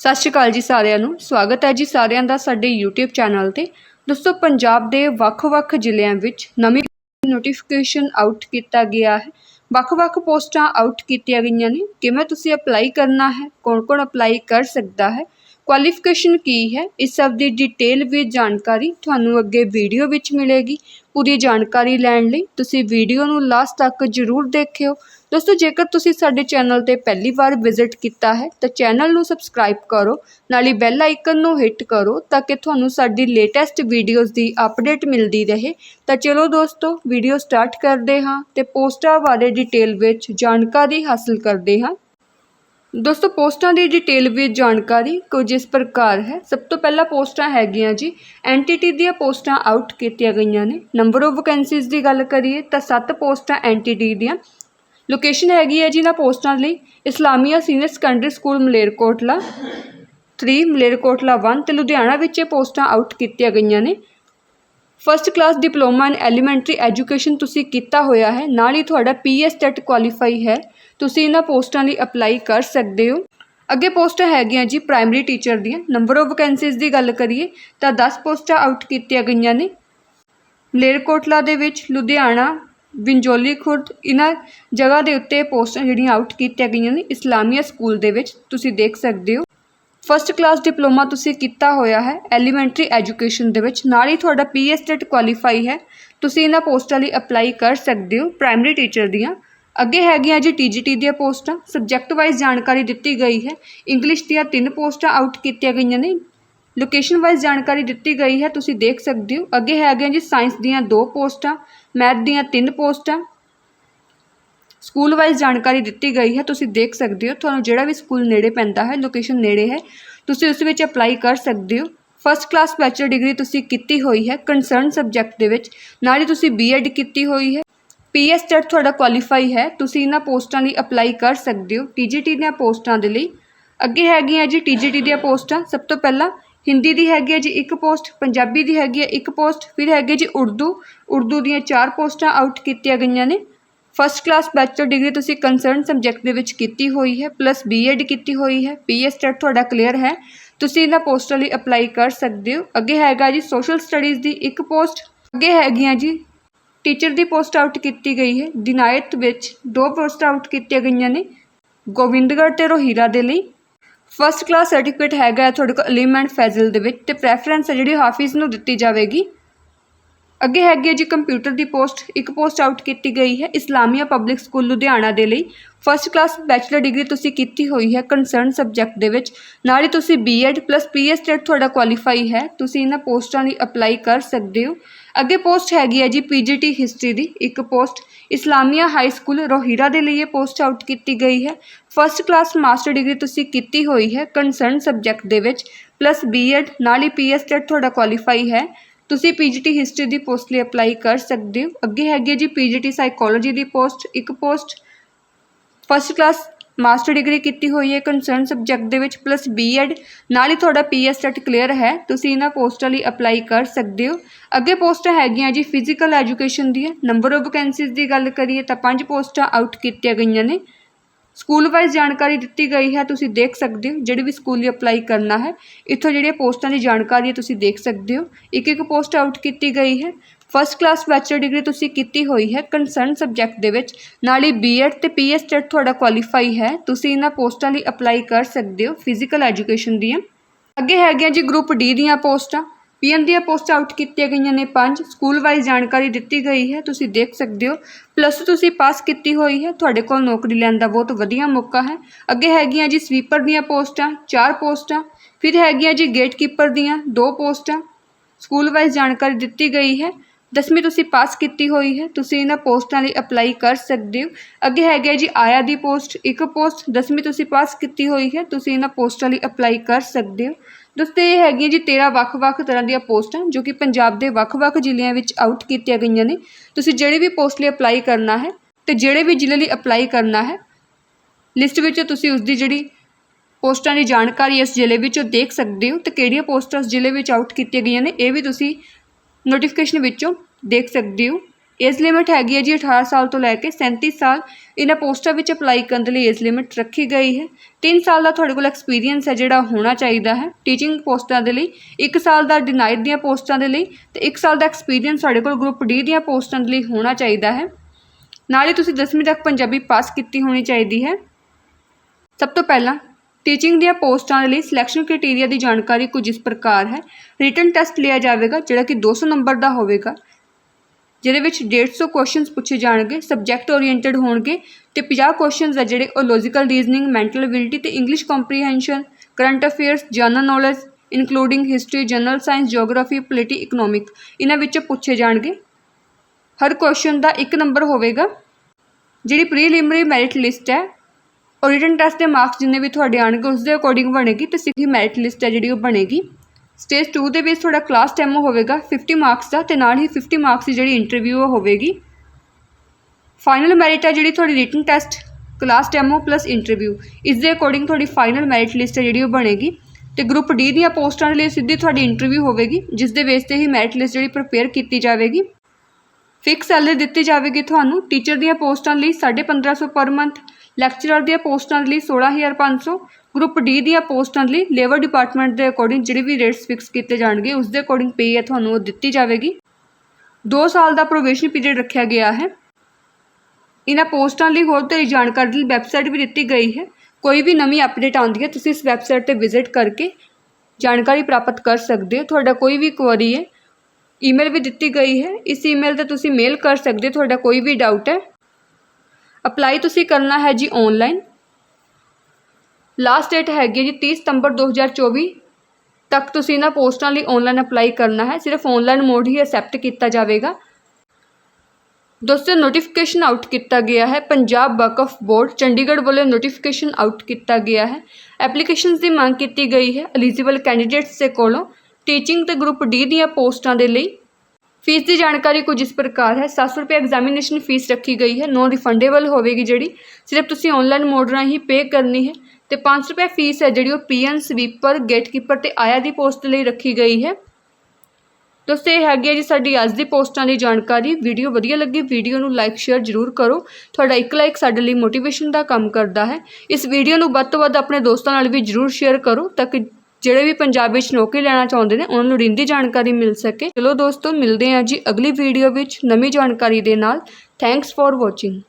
ਸਤਿ ਸ਼੍ਰੀ ਅਕਾਲ ਜੀ ਸਾਰਿਆਂ ਨੂੰ। ਸਵਾਗਤ ਹੈ ਜੀ ਸਾਰਿਆਂ ਦਾ ਸਾਡੇ YouTube ਚੈਨਲ ਤੇ। ਦੋਸਤੋ, ਪੰਜਾਬ ਦੇ ਵੱਖ-ਵੱਖ ਜ਼ਿਲ੍ਹਿਆਂ ਵਿੱਚ ਨਵੀਂ ਨੋਟੀਫਿਕੇਸ਼ਨ ਆਊਟ ਕੀਤਾ ਗਿਆ ਹੈ। ਵੱਖ-ਵੱਖ ਪੋਸਟਾਂ ਆਊਟ ਕੀਤੀਆਂ ਗਈਆਂ ਨੇ। ਕਿਵੇਂ ਤੁਸੀਂ ਅਪਲਾਈ ਕਰਨਾ ਹੈ? ਕੌਣ-ਕੌਣ ਅਪਲਾਈ ਕਰ ਸਕਦਾ ਹੈ? ਕੁਆਲੀਫਿਕੇਸ਼ਨ ਕੀ ਹੈ? ਇਸ ਸਭ ਦੀ ਡਿਟੇਲ ਵਿੱਚ ਜਾਣਕਾਰੀ ਤੁਹਾਨੂੰ ਅੱਗੇ ਵੀਡੀਓ ਵਿੱਚ ਮਿਲੇਗੀ। ਪੂਰੀ ਜਾਣਕਾਰੀ ਲੈਣ ਲਈ ਤੁਸੀਂ ਵੀਡੀਓ ਨੂੰ ਲਾਸਟ ਤੱਕ ਜ਼ਰੂਰ ਦੇਖਿਓ। ਦੋਸਤੋ, ਜੇਕਰ ਤੁਸੀਂ ਸਾਡੇ ਚੈਨਲ ਤੇ ਪਹਿਲੀ ਵਾਰ ਵਿਜ਼ਿਟ ਕੀਤਾ ਹੈ, ਤਾਂ ਚੈਨਲ ਨੂੰ ਸਬਸਕ੍ਰਾਈਬ ਕਰੋ, ਨਾਲ ਹੀ ਬੈਲ ਆਈਕਨ ਨੂੰ ਹਿੱਟ ਕਰੋ, ਤਾਂ ਕਿ ਤੁਹਾਨੂੰ ਸਾਡੀ ਲੇਟੈਸਟ ਵੀਡੀਓਜ਼ ਦੀ ਅਪਡੇਟ ਮਿਲਦੀ ਰਹੇ। ਤਾਂ ਚਲੋ ਦੋਸਤੋ, ਵੀਡੀਓ ਸਟਾਰਟ ਕਰਦੇ ਹਾਂ ਤੇ ਪੋਸਟਾਂ ਬਾਰੇ ਡਿਟੇਲ ਵਿੱਚ ਜਾਣਕਾਰੀ ਹਾਸਲ ਕਰਦੇ ਹਾਂ। ਦੋਸਤੋ, ਪੋਸਟਾਂ ਦੀ ਡਿਟੇਲ ਵਿੱਚ ਜਾਣਕਾਰੀ ਕੁਝ ਇਸ ਪ੍ਰਕਾਰ ਹੈ। ਸਭ ਤੋਂ ਪਹਿਲਾਂ ਪੋਸਟਾਂ ਹੈਗੀਆਂ ਜੀ। ਐਨਟੀਟੀ ਦੀਆਂ ਪੋਸਟਾਂ ਆਊਟ ਕੀਤੀਆਂ ਗਈਆਂ ਨੇ। ਨੰਬਰ ਆਫ ਵੈਕੈਂਸੀਜ਼ ਦੀ ਗੱਲ ਕਰੀਏ, ਤਾਂ 7 ਪੋਸਟਾਂ ਐਨਟੀਟੀ ਦੀਆਂ। ਲੋਕੇਸ਼ਨ ਹੈਗੀ ਹੈ ਜੀ ਇਹਨਾਂ ਪੋਸਟਾਂ ਲਈ, Islamia senior secondary school Malerkotla 3 Malerkotla 1 ਤੇ ਲੁਧਿਆਣਾ ਵਿੱਚ ਇਹ ਪੋਸਟਾਂ ਆਊਟ ਕੀਤੀਆਂ ਗਈਆਂ ਨੇ। First class diploma in elementary education ਤੁਸੀਂ ਕੀਤਾ ਹੋਇਆ ਹੈ, ਨਾਲ ਹੀ ਤੁਹਾਡਾ ਪੀਐਸ ਟੈਟ ਕੁਆਲੀਫਾਈ ਹੈ, ਤੁਸੀਂ ਇਹਨਾਂ ਪੋਸਟਾਂ ਲਈ ਅਪਲਾਈ ਕਰ ਸਕਦੇ ਹੋ। ਅੱਗੇ ਪੋਸਟਾਂ ਹੈਗੀਆਂ ਜੀ ਪ੍ਰਾਇਮਰੀ ਟੀਚਰ ਦੀਆਂ ਨੰਬਰ ਆਫ ਵੈਕੈਂਸੀਜ਼ ਦੀ ਗੱਲ ਕਰੀਏ ਤਾਂ 10 ਪੋਸਟਾਂ ਆਊਟ ਕੀਤੀਆਂ ਗਈਆਂ ਨੇ। ਮਲੇਰਕੋਟਲਾ ਦੇ ਵਿੱਚ ਲੁਧਿਆਣਾ ਬਿੰਜੋਲੀ ਖੁਰਦ, ਇਹਨਾਂ ਜਗ੍ਹਾ ਦੇ ਉੱਤੇ ਪੋਸਟਾਂ ਜਿਹੜੀਆਂ ਆਊਟ ਕੀਤੀਆਂ ਗਈਆਂ ਨੇ ਇਸਲਾਮੀਆ ਸਕੂਲ ਦੇ ਵਿੱਚ, ਤੁਸੀਂ ਦੇਖ ਸਕਦੇ ਹੋ। ਫਸਟ ਕਲਾਸ ਡਿਪਲੋਮਾ ਤੁਸੀਂ ਕੀਤਾ ਹੋਇਆ ਹੈ ਐਲੀਮੈਂਟਰੀ ਐਜੂਕੇਸ਼ਨ ਦੇ ਵਿੱਚ। ਨਾਲ ਹੀ ਤੁਹਾਡਾ ਪੀਐਸ ਟੈਟ ਕੁਆਲੀਫਾਈ ਹੈ, ਤੁਸੀਂ ਇਹਨਾਂ ਪੋਸਟਾਂ ਲਈ ਅਪਲਾਈ ਕਰ ਸਕਦੇ ਹੋ ਪ੍ਰਾਇਮਰੀ ਟੀਚਰ ਦੀਆਂ। ਅੱਗੇ ਹੈਗੀਆਂ ਜੀ ਟੀਜੀਟੀ ਦੀਆਂ ਪੋਸਟਾਂ ਸਬਜੈਕਟ ਵਾਈਜ਼ ਜਾਣਕਾਰੀ ਦਿੱਤੀ ਗਈ ਹੈ। ਇੰਗਲਿਸ਼ ਦੀਆਂ ਤਿੰਨ ਪੋਸਟਾਂ ਆਊਟ ਕੀਤੀਆਂ ਗਈਆਂ ਨੇ। ਲੋਕੇਸ਼ਨ ਵਾਈਜ਼ ਜਾਣਕਾਰੀ ਦਿੱਤੀ ਗਈ ਹੈ, ਤੁਸੀਂ ਦੇਖ ਸਕਦੇ ਹੋ। ਅੱਗੇ ਹੈਗੀਆਂ ਜੀ ਸਾਇੰਸ ਦੀਆਂ ਦੋ ਪੋਸਟਾਂ ਮੈਥ ਦੀਆਂ ਤਿੰਨ ਪੋਸਟਾਂ। ਸਕੂਲ ਵਾਈਜ਼ ਜਾਣਕਾਰੀ ਦਿੱਤੀ ਗਈ ਹੈ, ਤੁਸੀਂ ਦੇਖ ਸਕਦੇ ਹੋ। ਤੁਹਾਨੂੰ ਜਿਹੜਾ ਵੀ ਸਕੂਲ ਨੇੜੇ ਪੈਂਦਾ ਹੈ ਲੋਕੇਸ਼ਨ ਨੇੜੇ ਹੈ, ਤੁਸੀਂ ਉਸ ਵਿੱਚ ਅਪਲਾਈ ਕਰ ਸਕਦੇ ਹੋ। ਫਸਟ ਕਲਾਸ ਬੈਚਲਰ ਡਿਗਰੀ ਤੁਸੀਂ ਕੀਤੀ ਹੋਈ ਹੈ ਕੰਸਰਨ ਸਬਜੈਕਟ ਦੇ ਵਿੱਚ। ਨਾਲ ਹੀ ਤੁਸੀਂ ਬੀਐਡ ਕੀਤੀ ਹੋਈ ਹੈ। ਪੀਐਸ ਟੈਟ ਤੁਹਾਡਾ ਕੁਆਲੀਫਾਈ ਹੈ, ਤੁਸੀਂ ਇਹਨਾਂ ਪੋਸਟਾਂ ਲਈ ਅਪਲਾਈ ਕਰ ਸਕਦੇ ਹੋ। ਟੀਜੀਟੀ ਦੀਆਂ ਪੋਸਟਾਂ ਦੇ ਲਈ। ਅੱਗੇ ਹੈਗੀਆਂ ਜੀ ਟੀਜੀਟੀ ਦੀਆਂ ਪੋਸਟਾਂ। ਸਭ ਤੋਂ ਪਹਿਲਾਂ ਹਿੰਦੀ ਦੀ ਹੈਗੀ ਹੈ ਜੀ ਇੱਕ ਪੋਸਟ, ਪੰਜਾਬੀ ਦੀ ਹੈਗੀ ਹੈ ਇੱਕ ਪੋਸਟ, ਫਿਰ ਹੈਗੀ ਜੀ ਉਰਦੂ। ਉਰਦੂ ਦੀਆਂ ਚਾਰ ਪੋਸਟਾਂ ਆਊਟ ਕੀਤੀਆਂ ਗਈਆਂ ਨੇ। ਫਸਟ ਕਲਾਸ ਬੈਚਲਰ ਡਿਗਰੀ ਤੁਸੀਂ ਕੰਸਰਨ ਸਬਜੈਕਟ ਦੇ ਵਿੱਚ ਕੀਤੀ ਹੋਈ ਹੈ ਪਲੱਸ ਬੀਐਡ ਕੀਤੀ ਹੋਈ ਹੈ ਪੀਐਸ ਟੈਟ ਤੁਹਾਡਾ ਕਲੀਅਰ ਹੈ। ਤੁਸੀਂ ਇਹਨਾਂ ਪੋਸਟਾਂ ਲਈ ਅਪਲਾਈ ਕਰ ਸਕਦੇ ਹੋ। ਅੱਗੇ ਹੈਗਾ ਜੀ ਸੋਸ਼ਲ ਸਟੱਡੀਜ਼ ਦੀ ਇੱਕ ਪੋਸਟ। ਅੱਗੇ ਹੈਗੀਆਂ ਜੀ ਟੀਚਰ ਦੀ ਪੋਸਟ ਆਊਟ ਕੀਤੀ ਗਈ ਹੈ। ਦਿਨਾਇਤ ਵਿੱਚ ਦੋ ਪੋਸਟ ਆਊਟ ਕੀਤੀਆਂ ਗਈਆਂ ਨੇ। ਗੋਬਿੰਦਗੜ੍ਹ ਤੇ ਰੋਹੀਰਾ ਦੇ ਲਈ। ਫਸਟ ਕਲਾਸ ਸਰਟੀਫਿਕੇਟ ਹੈਗਾ ਤੁਹਾਡੇ ਕੋਲ ਅਲੀਮ ਐਂਡ ਫੈਜ਼ਲ ਦੇ ਵਿੱਚ ਤੇ ਪ੍ਰੈਫਰੈਂਸ ਹੈ ਜਿਹੜੀ ਹਾਫਿਜ਼ ਨੂੰ ਦਿੱਤੀ ਜਾਵੇਗੀ। ਅੱਗੇ ਹੈਗੀ ਹੈ ਜੀ ਕੰਪਿਊਟਰ ਦੀ ਪੋਸਟ ਇੱਕ ਪੋਸਟ ਆਊਟ ਕੀਤੀ ਗਈ ਹੈ ਇਸਲਾਮੀਆ ਪਬਲਿਕ ਸਕੂਲ ਲੁਧਿਆਣਾ ਦੇ ਲਈ। ਫਸਟ ਕਲਾਸ ਬੈਚਲਰ ਡਿਗਰੀ ਤੁਸੀਂ ਕੀਤੀ ਹੋਈ ਹੈ ਕੰਸਰਨ ਸਬਜੈਕਟ ਦੇ ਵਿੱਚ। ਨਾਲ ਹੀ ਤੁਸੀਂ ਬੀਐਡ ਪਲੱਸ ਪੀਐਸ ਟੈਟ ਤੁਹਾਡਾ ਕੁਆਲੀਫਾਈ ਹੈ। ਤੁਸੀਂ ਇਹਨਾਂ ਪੋਸਟਾਂ ਲਈ ਅਪਲਾਈ ਕਰ ਸਕਦੇ ਹੋ। ਅੱਗੇ ਪੋਸਟ ਹੈਗੀ ਹੈ ਜੀ ਪੀਜੀਟੀ ਹਿਸਟਰੀ ਦੀ, ਇੱਕ post. Islamia high school Rohira ਦੇ ਲਈ ਇਹ ਪੋਸਟ ਆਊਟ ਕੀਤੀ ਗਈ ਹੈ। ਫਸਟ ਕਲਾਸ ਮਾਸਟਰ ਡਿਗਰੀ ਤੁਸੀਂ ਕੀਤੀ ਹੋਈ ਹੈ ਕੰਸਰਨ ਸਬਜੈਕਟ ਦੇ ਵਿੱਚ ਪਲੱਸ ਬੀਐਡ ਨਾਲ ਹੀ ਪੀਐਸ ਟੈਟ ਤੁਹਾਡਾ ਕੁਆਲੀਫਾਈ ਹੈ। ਤੁਸੀਂ ਪੀਜੀਟੀ ਹਿਸਟਰੀ ਦੀ ਪੋਸਟ ਲਈ ਅਪਲਾਈ ਕਰ ਸਕਦੇ ਹੋ। ਅੱਗੇ ਹੈਗੀ ਹੈ ਜੀ ਪੀਜੀਟੀ ਸਾਈਕੋਲੋਜੀ ਦੀ ਪੋਸਟ, ਇੱਕ post. First class master degree ਕੀਤੀ ਹੋਈ ਹੈ ਕੰਸਰਨ ਸਬਜੈਕਟ ਦੇ ਵਿੱਚ ਪਲੱਸ ਬੀਐਡ ਨਾਲ ਹੀ ਤੁਹਾਡਾ ਪੀਐਸ ਟੈਟ ਕਲੀਅਰ ਹੈ, ਤੁਸੀਂ ਇਹਨਾਂ ਪੋਸਟਾਂ ਲਈ ਅਪਲਾਈ ਕਰ ਸਕਦੇ ਹੋ। ਅੱਗੇ ਪੋਸਟਾਂ ਹੈਗੀਆਂ ਜੀ ਫਿਜ਼ੀਕਲ ਐਜੂਕੇਸ਼ਨ ਦੀਆਂ ਨੰਬਰ ਆਫ ਵੈਕੈਂਸੀਜ਼ ਦੀ ਗੱਲ ਕਰੀਏ ਤਾਂ ਪੰਜ ਪੋਸਟਾਂ ਆਊਟ ਕੀਤੀਆਂ ਗਈਆਂ ਨੇ। ਸਕੂਲ ਵਾਈਜ਼ ਜਾਣਕਾਰੀ ਦਿੱਤੀ ਗਈ ਹੈ, ਤੁਸੀਂ ਦੇਖ ਸਕਦੇ ਹੋ ਜਿਹੜੇ ਵੀ ਸਕੂਲ ਲਈ ਅਪਲਾਈ ਕਰਨਾ ਹੈ। ਇੱਥੋਂ ਜਿਹੜੀਆਂ ਪੋਸਟਾਂ ਦੀ ਜਾਣਕਾਰੀ ਹੈ, ਤੁਸੀਂ ਦੇਖ ਸਕਦੇ ਹੋ। ਇੱਕ ਇੱਕ ਪੋਸਟ ਆਊਟ ਕੀਤੀ ਗਈ ਹੈ। ਫਸਟ ਕਲਾਸ ਬੈਚਲਰ ਡਿਗਰੀ ਤੁਸੀਂ ਕੀਤੀ ਹੋਈ ਹੈ ਕੰਸਰਨ ਸਬਜੈਕਟ ਦੇ ਵਿੱਚ। ਨਾਲ ਹੀ ਬੀਐਡ ਤੇ ਪੀਐਸ ਟੈਟ ਤੁਹਾਡਾ ਕੁਆਲੀਫਾਈ ਹੈ। ਤੁਸੀਂ ਇਹਨਾਂ ਪੋਸਟਾਂ ਲਈ ਅਪਲਾਈ ਕਰ ਸਕਦੇ ਹੋ ਫਿਜ਼ੀਕਲ ਐਜੂਕੇਸ਼ਨ ਦੀਆਂ। ਅੱਗੇ ਹੈਗੀਆਂ ਜੀ ਗਰੁੱਪ ਡੀ ਦੀਆਂ ਪੋਸਟਾਂ। ਪੀਐਨ ਦੀਆਂ ਪੋਸਟਾਂ ਆਊਟ ਕੀਤੀਆਂ ਗਈਆਂ ਨੇ ਪੰਜ, ਸਕੂਲ ਵਾਈਜ਼ ਜਾਣਕਾਰੀ ਦਿੱਤੀ ਗਈ ਹੈ, ਤੁਸੀਂ ਦੇਖ ਸਕਦੇ ਹੋ। ਪਲੱਸ ਤੁਸੀਂ ਪਾਸ ਕੀਤੀ ਹੋਈ ਹੈ, ਤੁਹਾਡੇ ਕੋਲ ਨੌਕਰੀ ਲੈਣ ਦਾ ਬਹੁਤ ਵਧੀਆ ਮੌਕਾ ਹੈ। ਅੱਗੇ ਹੈਗੀਆਂ ਜੀ ਸਵੀਪਰ ਦੀਆਂ ਪੋਸਟਾਂ, ਚਾਰ ਪੋਸਟਾਂ, ਫਿਰ ਹੈਗੀਆਂ ਜੀ ਗੇਟ ਕੀਪਰ ਦੀਆਂ ਦੋ ਪੋਸਟਾਂ, ਸਕੂਲ ਵਾਈਜ਼ ਜਾਣਕਾਰੀ ਦਿੱਤੀ ਗਈ ਹੈ। ਦਸਵੀਂ ਤੁਸੀਂ ਪਾਸ ਕੀਤੀ ਹੋਈ ਹੈ, ਤੁਸੀਂ ਇਹਨਾਂ ਪੋਸਟਾਂ ਲਈ ਅਪਲਾਈ ਕਰ ਸਕਦੇ ਹੋ। ਅੱਗੇ ਹੈਗਾ ਜੀ ਆਇਆ ਦੀ ਪੋਸਟ, ਇੱਕ ਪੋਸਟ, ਦਸਵੀਂ ਤੁਸੀਂ ਪਾਸ ਕੀਤੀ ਹੋਈ ਹੈ, ਤੁਸੀਂ ਇਹਨਾਂ ਪੋਸਟਾਂ ਲਈ ਅਪਲਾਈ ਕਰ ਸਕਦੇ ਹੋ। ਦੋਸਤੋ, ਇਹ ਹੈਗੀਆਂ ਜੀ 13 ਵੱਖ-ਵੱਖ ਤਰ੍ਹਾਂ ਦੀਆਂ ਪੋਸਟਾਂ, ਜੋ ਕਿ ਪੰਜਾਬ ਦੇ ਵੱਖ-ਵੱਖ ਜ਼ਿਲ੍ਹਿਆਂ ਵਿੱਚ ਆਊਟ ਕੀਤੀਆਂ ਗਈਆਂ ਨੇ। ਤੁਸੀਂ ਜਿਹੜੇ ਵੀ ਪੋਸਟ ਲਈ ਅਪਲਾਈ ਕਰਨਾ ਹੈ ਤੇ ਜਿਹੜੇ ਵੀ ਜ਼ਿਲ੍ਹੇ ਲਈ ਅਪਲਾਈ ਕਰਨਾ ਹੈ ਲਿਸਟ ਵਿੱਚ ਤੁਸੀਂ ਉਸ ਦੀ ਜਿਹੜੀ ਪੋਸਟਾਂ ਦੀ ਜਾਣਕਾਰੀ ਇਸ ਜ਼ਿਲ੍ਹੇ ਵਿੱਚੋਂ ਦੇਖ ਸਕਦੇ ਹੋ ਤੇ ਕਿਹੜੀਆਂ ਪੋਸਟਾਂ ਉਸ ਜ਼ਿਲ੍ਹੇ ਵਿੱਚ ਆਊਟ ਕੀਤੀਆਂ ਗਈਆਂ ਨੇ, ਇਹ ਵੀ ਤੁਸੀਂ ਨੋਟੀਫਿਕੇਸ਼ਨ ਵਿੱਚੋਂ ਦੇਖ ਸਕਦੇ ਹੋ। ਏਜ ਲਿਮਿਟ ਹੈਗੀ ਹੈ ਜੀ 18 ਸਾਲ ਤੋਂ ਲੈ ਕੇ 37 ਸਾਲ। ਇਹਨਾਂ ਪੋਸਟਾਂ ਵਿੱਚ ਅਪਲਾਈ ਕਰਨ ਦੇ ਲਈ ਏਜ ਲਿਮਿਟ ਰੱਖੀ ਗਈ ਹੈ। 3 ਸਾਲ ਦਾ ਤੁਹਾਡੇ ਕੋਲ ਐਕਸਪੀਰੀਅੰਸ ਹੈ ਜਿਹੜਾ ਹੋਣਾ ਚਾਹੀਦਾ ਹੈ ਟੀਚਿੰਗ ਪੋਸਟਾਂ ਦੇ ਲਈ। 1 ਸਾਲ ਦਾ ਡਿਨਾਈਡ ਦੀਆਂ ਪੋਸਟਾਂ ਦੇ ਲਈ ਤੇ 1 ਸਾਲ ਦਾ ਐਕਸਪੀਰੀਅੰਸ ਤੁਹਾਡੇ ਕੋਲ ਗਰੁੱਪ ਡੀ ਦੀਆਂ ਪੋਸਟਾਂ ਦੇ ਲਈ ਹੋਣਾ ਚਾਹੀਦਾ ਹੈ। ਨਾਲ ਹੀ ਤੁਸੀਂ 10ਵੀਂ ਤੱਕ ਪੰਜਾਬੀ ਪਾਸ ਕੀਤੀ ਹੋਣੀ ਚਾਹੀਦੀ ਹੈ। ਸਭ ਤੋਂ ਪਹਿਲਾਂ ਟੀਚਿੰਗ ਦੀਆਂ ਪੋਸਟਾਂ ਦੇ ਲਈ ਸਿਲੈਕਸ਼ਨ ਕ੍ਰਾਈਟੇਰੀਆ ਦੀ ਜਾਣਕਾਰੀ ਕੁਝ ਇਸ ਪ੍ਰਕਾਰ ਹੈ। ਰਿਟਨ ਟੈਸਟ ਲਿਆ ਜਾਵੇਗਾ, ਜਿਹੜਾ ਕਿ 200 ਨੰਬਰ ਦਾ ਹੋਵੇਗਾ, ਜਿਹਦੇ ਵਿੱਚ 150 ਕੁਐਸਚਨਸ ਪੁੱਛੇ ਜਾਣਗੇ ਸਬਜੈਕਟ ਓਰੀਐਂਟਡ ਹੋਣਗੇ ਤੇ 50 ਕੁਐਸਚਨਸ ਆ ਜਿਹੜੇ ਉਹ ਲੌਜੀਕਲ ਰੀਜ਼ਨਿੰਗ ਮੈਂਟਲ ਅਬਿਲਿਟੀ ਤੇ English comprehension current affairs general knowledge including history general science geography polity economic ਇਹਨਾਂ ਵਿੱਚੋਂ ਪੁੱਛੇ ਜਾਣਗੇ। ਹਰ ਕੁਐਸਚਨ ਦਾ 1 ਨੰਬਰ ਹੋਵੇਗਾ, ਜਿਹੜੀ ਪ੍ਰੀਲਿਮਿਨਰੀ ਮੈਰਿਟ ਲਿਸਟ ਹੈ ਔਰ ਰਿਟਨ ਟੈਸਟ ਦੇ ਮਾਰਕਸ ਜਿੰਨੇ ਵੀ ਤੁਹਾਡੇ ਆਣਗੇ ਉਸ ਦੇ ਅਕੋਰਡਿੰਗ ਬਣੇਗੀ, ਤੇ ਸਿੱਧੀ ਮੈਰਿਟ ਲਿਸਟ ਹੈ ਜਿਹੜੀ ਉਹ ਬਣੇਗੀ। ਸਟੇਜ 2 ਦੇ ਵਿੱਚ ਤੁਹਾਡਾ ਕਲਾਸ ਡੈਮੋ ਹੋਵੇਗਾ 50 ਮਾਰਕਸ ਦਾ, ਤੇ ਨਾਲ ਹੀ 50 ਮਾਰਕਸ ਦੀ ਜਿਹੜੀ ਇੰਟਰਵਿਊ ਹੋਵੇਗੀ। ਫਾਈਨਲ ਮੈਰਿਟ ਹੈ ਜਿਹੜੀ ਤੁਹਾਡੀ written test class demo plus interview ਇਸ ਦੇ ਅਕੋਰਡਿੰਗ ਤੁਹਾਡੀ ਫਾਈਨਲ ਮੈਰਿਟ ਲਿਸਟ ਹੈ ਜਿਹੜੀ ਉਹ ਬਣੇਗੀ। ਤੇ ਗਰੁੱਪ ਡੀ ਦੀਆਂ ਪੋਸਟਾਂ ਲਈ ਸਿੱਧੀ ਤੁਹਾਡੀ ਇੰਟਰਵਿਊ ਹੋਵੇਗੀ, ਜਿਸ ਦੇ ਬੇਸ ਤੇ ਹੀ ਮੈਰਿਟ ਲਿਸਟ ਜਿਹੜੀ ਪ੍ਰਪੇਅਰ ਕੀਤੀ ਜਾਵੇਗੀ। ਫਿਕਸ ਸੈਲਰੀ ਦਿੱਤੀ ਜਾਵੇਗੀ ਤੁਹਾਨੂੰ। ਟੀਚਰ ਦੀਆਂ ਪੋਸਟਾਂ ਲਈ 1550 ਪਰ ਮੰਥ ਲੈਕਚਰਰ ਦੀਆਂ ਪੋਸਟਾਂ ਲਈ 16500 ਗਰੁੱਪ ਡੀ ਦੀਆਂ ਪੋਸਟਾਂ ਲਈ ਲੇਬਰ ਡਿਪਾਰਟਮੈਂਟ ਦੇ ਅਕੋਰਡਿੰਗ ਜਿਹੜੇ ਵੀ ਰੇਟਸ ਫਿਕਸ ਕੀਤੇ ਜਾਣਗੇ ਉਸ ਦੇ ਅਕੋਰਡਿੰਗ ਪੇ ਹੈ, ਤੁਹਾਨੂੰ ਉਹ ਦਿੱਤੀ ਜਾਵੇਗੀ। 2 ਸਾਲ ਦਾ ਪ੍ਰੋਬੇਸ਼ਨ ਪੀਰੀਅਡ ਰੱਖਿਆ ਗਿਆ ਹੈ। ਇਹਨਾਂ ਪੋਸਟਾਂ ਲਈ ਹੋਰ ਤੇਰੀ ਜਾਣਕਾਰੀ ਲਈ ਵੈਬਸਾਈਟ ਵੀ ਦਿੱਤੀ ਗਈ ਹੈ। ਕੋਈ ਵੀ ਨਵੀਂ ਅਪਡੇਟ ਆਉਂਦੀ ਹੈ, ਤੁਸੀਂ ਇਸ ਵੈਬਸਾਈਟ ਤੇ ਵਿਜ਼ਿਟ ਕਰਕੇ ਜਾਣਕਾਰੀ ਪ੍ਰਾਪਤ ਕਰ ਸਕਦੇ ਹੋ। ਤੁਹਾਡਾ ਕੋਈ ਵੀ ਕੁਐਰੀ ਹੈ ਈਮੇਲ ਵੀ ਦਿੱਤੀ ਗਈ ਹੈ। ਇਸ ਈਮੇਲ ਤੇ ਤੁਸੀਂ ਮੇਲ ਕਰ ਸਕਦੇ ਹੋ, ਤੁਹਾਡਾ ਕੋਈ ਵੀ ਡਾਊਟ ਹੈ ਅਪਲਾਈ ਤੁਸੀਂ ਕਰਨਾ ਹੈ ਜੀ ਆਨਲਾਈਨ ਲਾਸਟ ਡੇਟ ਹੈਗੀ ਹੈ ਜੀ 30 ਸਤੰਬਰ 2024 ਤੱਕ ਤੁਸੀਂ ਇਹਨਾਂ ਪੋਸਟਾਂ ਲਈ ਆਨਲਾਈਨ ਅਪਲਾਈ ਕਰਨਾ ਹੈ। ਸਿਰਫ ਆਨਲਾਈਨ ਮੋਡ ਹੀ ਅਸੈਪਟ ਕੀਤਾ ਜਾਵੇਗਾ। ਦੋਸਤੋ ਨੋਟੀਫਿਕੇਸ਼ਨ ਆਊਟ ਕੀਤਾ ਗਿਆ ਹੈ। ਪੰਜਾਬ ਵਕਫ ਬੋਰਡ ਚੰਡੀਗੜ੍ਹ ਵੱਲੋਂ ਨੋਟੀਫਿਕੇਸ਼ਨ ਆਊਟ ਕੀਤਾ ਗਿਆ ਹੈ। ਐਪਲੀਕੇਸ਼ਨਸ ਦੀ ਮੰਗ ਕੀਤੀ ਗਈ ਹੈ। ਐਲੀਜੀਬਲ ਕੈਂਡੀਡੇਟਸ ਦੇ ਕੋਲੋਂ ਟੀਚਿੰਗ ਤੇ ਗਰੁੱਪ ਡੀ ਦੀਆਂ ਪੋਸਟਾਂ ਦੇ ਲਈ। ਫੀਸ ਦੀ ਜਾਣਕਾਰੀ ਕੁਝ ਇਸ ਪ੍ਰਕਾਰ ਹੈ। 700 ਰੁਪਏ ਐਗਜ਼ਾਮੀਨੇਸ਼ਨ ਫੀਸ ਰੱਖੀ ਗਈ ਹੈ। ਨੋ ਰਿਫੰਡੇਬਲ ਹੋਵੇਗੀ ਜਿਹੜੀ। ਸਿਰਫ ਤੁਸੀਂ ਆਨਲਾਈਨ ਮੋਡ ਰਾਹੀਂ ਪੇ ਕਰਨੀ ਹੈ। ਤੇ 500 ਰੁਪਏ ਫੀਸ ਹੈ ਜਿਹੜੀ ਉਹ ਪੀਐਨ ਸਵੀਪਰ ਗੇਟਕੀਪਰ ਤੇ ਆਇਆ ਦੀ ਪੋਸਟ ਲਈ ਰੱਖੀ ਗਈ ਹੈ। ਦੋਸਤੋ, ਇਹ ਹੈਗੀ ਹੈ ਜੀ ਸਾਡੀ ਅੱਜ ਦੀ ਪੋਸਟਾਂ ਦੀ ਜਾਣਕਾਰੀ। ਵੀਡੀਓ ਵਧੀਆ ਲੱਗੀ, ਵੀਡੀਓ ਨੂੰ ਲਾਈਕ ਸ਼ੇਅਰ ਜ਼ਰੂਰ ਕਰੋ। ਤੁਹਾਡਾ ਇੱਕ ਲਾਈਕ ਸਾਡੇ ਲਈ ਮੋਟੀਵੇਸ਼ਨ ਦਾ ਕੰਮ ਕਰਦਾ ਹੈ। ਇਸ ਵੀਡੀਓ ਨੂੰ ਵੱਧ ਤੋਂ ਵੱਧ ਆਪਣੇ ਦੋਸਤਾਂ ਨਾਲ ਵੀ ਜ਼ਰੂਰ ਸ਼ੇਅਰ ਕਰੋ, ਤਾਂ ਕਿ ਜਿਹੜੇ ਵੀ ਪੰਜਾਬ ਵਿੱਚ ਨੌਕਰੀ ਲੈਣਾ ਚਾਹੁੰਦੇ ਨੇ, ਉਹਨਾਂ ਨੂੰ ਰਿੰਦੀ ਜਾਣਕਾਰੀ ਮਿਲ ਸਕੇ। ਚਲੋ ਦੋਸਤੋ, ਮਿਲਦੇ ਹਾਂ ਜੀ ਅਗਲੀ ਵੀਡੀਓ ਵਿੱਚ ਨਵੀਂ ਜਾਣਕਾਰੀ ਦੇ ਨਾਲ। Thanks for watching